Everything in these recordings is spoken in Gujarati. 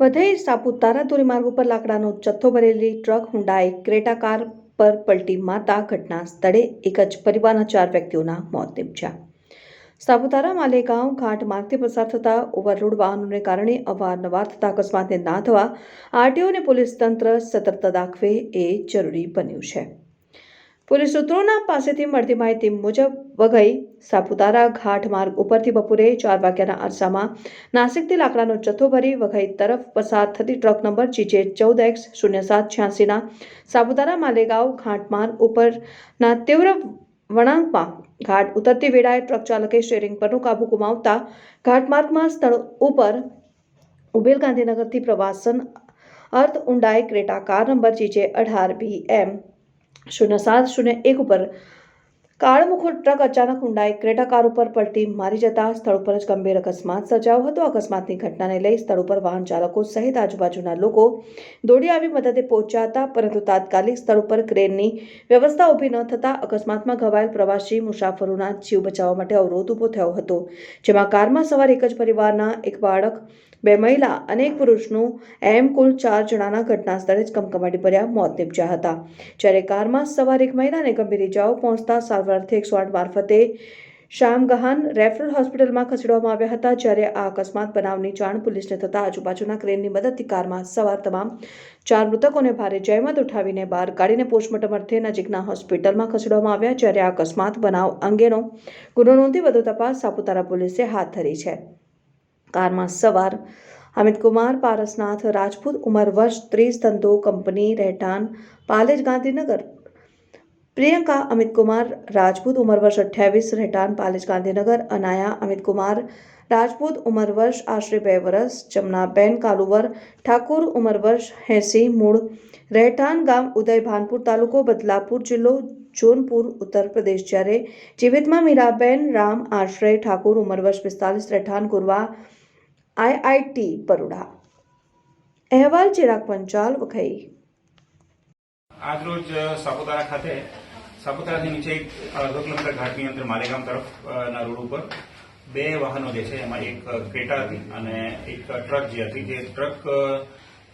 વધઈ સાપુતારા ધોરીમાર્ગ ઉપર લાકડાનો જથ્થો ભરેલી ટ્રક હુંડાઈ ક્રેટા કાર પર પલટી મારતા ઘટના સ્થળે એક જ પરિવારના ચાર વ્યક્તિઓના મોત નીપજ્યા. સાપુતારા માલેગાંવ ઘાટ માર્ગથી પસાર થતા ઓવરલોડ વાહનોને કારણે અવારનવાર થતા અકસ્માતને ના થવા આરટીઓ અને પોલીસ તંત્ર સતર્કતા દાખવે એ જરૂરી બન્યું છે. પોલીસ સૂત્રોના પાસેથી મળતી માહિતી મુજબ વઘઈ સાપુતારા ઘાટ માર્ગ ઉપરથી બપોરે ચાર વાગ્યાના અરસામાં નાસિકથી લાકડાનો જથ્થો ભરી વઘઈ તરફ પસાર થતી ટ્રક નંબર જીજે ચૌદ એક્સ શૂન્ય સાત છ્યાસીના સાપુતારા માલેગાંવ ઘાટ માર્ગ ઉપરના તીવ્ર વળાંકમાં ઘાટ ઉતરતી વેળાએ ટ્રક ચાલકે સ્ટેરિંગ પરનું કાબુ ગુમાવતા ઘાટ માર્ગમાં સ્થળ ઉપર ઉભેલ ગાંધીનગરથી પ્રવાસન અર્થ ઊંડાઈ ક્રેટા કાર નંબર જીજે અઢાર બી એમ શૂન્ય સાત, શૂન્ય એક ઉપર કાળમુખો ટ્રક અચાનક ઊંડાઈ ક્રેટા કાર ઉપર પલટી મારી જતા સ્થળ ઉપર જ ગંભીર અકસ્માત સર્જાયો હતો. અકસ્માતની ઘટનાને લઈ સ્થળ ઉપર વાહન ચાલકો સહિત આજુબાજુના લોકો દોડી આવી મદદે પહોંચ્યા હતા પરંતુ તાત્કાલિક સ્થળ ઉપર ક્રેનની વ્યવસ્થા ઊભી ન થતાં અકસ્માતમાં ઘવાયેલ પ્રવાસી મુસાફરોના જીવ બચાવવા માટે અવરોધ ઊભો થયો હતો, જેમાં કારમાં સવાર એક જ પરિવારના એક બાળક બે મહિલા અને એક પુરુષનું એમ કુલ ચાર જણાના ઘટના સ્થળે જ કમકમાટી ભર્યા મોત નીપજ્યા હતા. જ્યારે કારમાં સવાર એક મહિલાને ગંભીર ઇજાઓ પહોંચતા સારવારથી એકસો આઠ મારફતે શામગહાન રેફરલ હોસ્પિટલમાં ખસેડવામાં આવ્યા હતા. જ્યારે આ અકસ્માત બનાવની જાણ પોલીસને થતાં આજુબાજુના ક્રેનની મદદથી કારમાં સવાર તમામ ચાર મૃતકોને ભારે જહેમત ઉઠાવીને બહાર કાઢીને પોસ્ટમોર્ટમ અર્થે નજીકના હોસ્પિટલમાં ખસેડવામાં આવ્યા. જ્યારે આ અકસ્માત બનાવ અંગેનો ગુનો નોંધી વધુ તપાસ સાપુતારા પોલીસે હાથ ધરી છે. કારમાં સવાર અમિતકુમાર પારસનાથ રાજપૂત ઉંમર વર્ષ ત્રીસ ધંધો કંપની રહેઠાણ પાલેજ ગાંધીનગર પ્રિયંકા અમિતકુમાર રાજપૂત ઉંમર વર્ષ અઠ્યાવીસ રહેઠાણ પાલેજ ગાંધીનગર અનાયા અમિતકુમાર રાજપૂત ઉંમર વર્ષ આશરે બે વર્ષ જમનાબેન કાલુવર ઠાકુર ઉંમર વર્ષ એંસી મૂળ રહેઠાણ ગામ ઉદય ભાનપુર તાલુકો બદલાપુર જિલ્લો જોનપુર ઉત્તર પ્રદેશ જ્યારે જીવિતમાં મીરાબેન રામ આશ્રય ઠાકુર ઉંમર વર્ષ પિસ્તાલીસ રહેઠાણ ગુરવા આઈઆઈટી બરોડા. અહેવાલ ચિરાગ પંચાલ વખઈ આજરોજ સાપુતારા ખાતે સાપુતારાથી નીચે એક અડધો કિલોમીટર ઘાટની અંદર માલેગામ તરફ ના રોડ ઉપર બે વાહનો જે છે એમાં એક ક્રેટા હતી અને એક ટ્રક જે હતી જે ટ્રક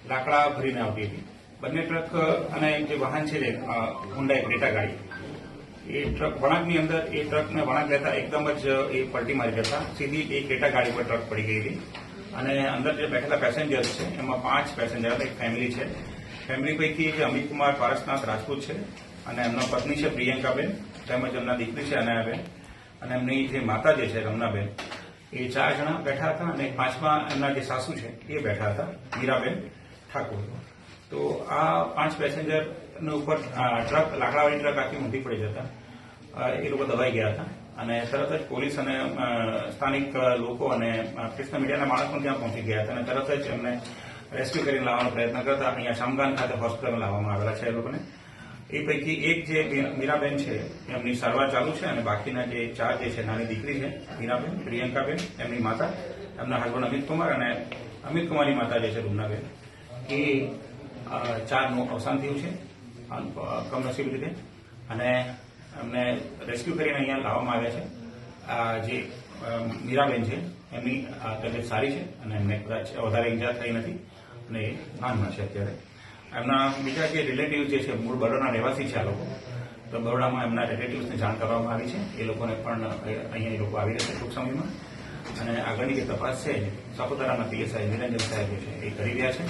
લાકડા ભરીને આવતી હતી. બંને ટ્રક અને જે વાહન છે જે અ, ક્રેટા ગાડી એ ટ્રક વણાકની અંદર એ ટ્રકને વણાક લેતા એકદમ જ એ પલટી મારી જતા સીધી એ ક્રેટા ગાડી પર ટ્રક પડી ગઈ હતી. અને અંદર જે બેઠેલા પેસેન્જર્સ છે, એમાં પાંચ પેસેન્જર હતા એક ફેમિલી છે. ફેમિલી પૈકી જે અમિતકુમાર પારસનાથ, રાજપૂત છે અને એમના પત્ની છે પ્રિયંકાબેન, તેમજ એમના દીકરી છે અનાયાબેન અને એમની જે માતા જે છે, રમનાબેન. એ ચાર જણા બેઠા હતા અને પાંચમા એમના જે સાસુ છે, એ બેઠા હતા મીરાબેન ઠાકોર. તો આ પાંચ પેસેન્જર ઉપર ટ્રક, લાકડાવાળી ટ્રક આખી ઊંધી પડી જતા. એ લોકો દબાઈ ગયા હતા. અને તરત જ પોલીસ અને સ્થાનિક લોકો અને કૃષ્ણ મીડિયાના માણસ પણ ત્યાં પહોંચી ગયા હતા અને તરત જ એમને રેસ્ક્યુ કરીને લાવવાનો પ્રયત્ન કરતા અહીંયા શામગાન ખાતે હોસ્પિટલમાં લાવવામાં આવેલા છે એ લોકોને. એ પૈકી એક જે મીરાબેન છે, એમની સારવાર ચાલુ છે અને બાકીના જે ચાર જે છે, નાની દીકરી છે, મીરાબેન, પ્રિયંકાબેન, એમની માતા, એમના હસબન્ડ અમિત કુમાર અને અમિત કુમારની માતા જે છે રૂમનાબેન એ ચારનું અવસાન થયું છે કમનસીબ રીતે. અને એમને રેસ્ક્યુ કરીને અહીંયા લાવવામાં આવ્યા છે. આ જે મીરાબેન છે, એમની તબિયત સારી છે અને એમને કદાચ વધારે ઇજા થઈ નથી અને એ ભાનમાં છે અત્યારે. એમના બીજા જે રિલેટિવ જે છે, મૂળ બરોડાના રહેવાસી છે આ લોકો, તો બરોડામાં એમના રિલેટિવ્સને જાણ કરવામાં આવી છે. એ લોકોને પણ અહીંયા એ લોકો આવી રહેશે ટૂંક સમયમાં. અને આગળની જે તપાસ છે સાપુતારાના પીએસઆઈ નિરંજન સાહેબ છે, એ કરી રહ્યા છે.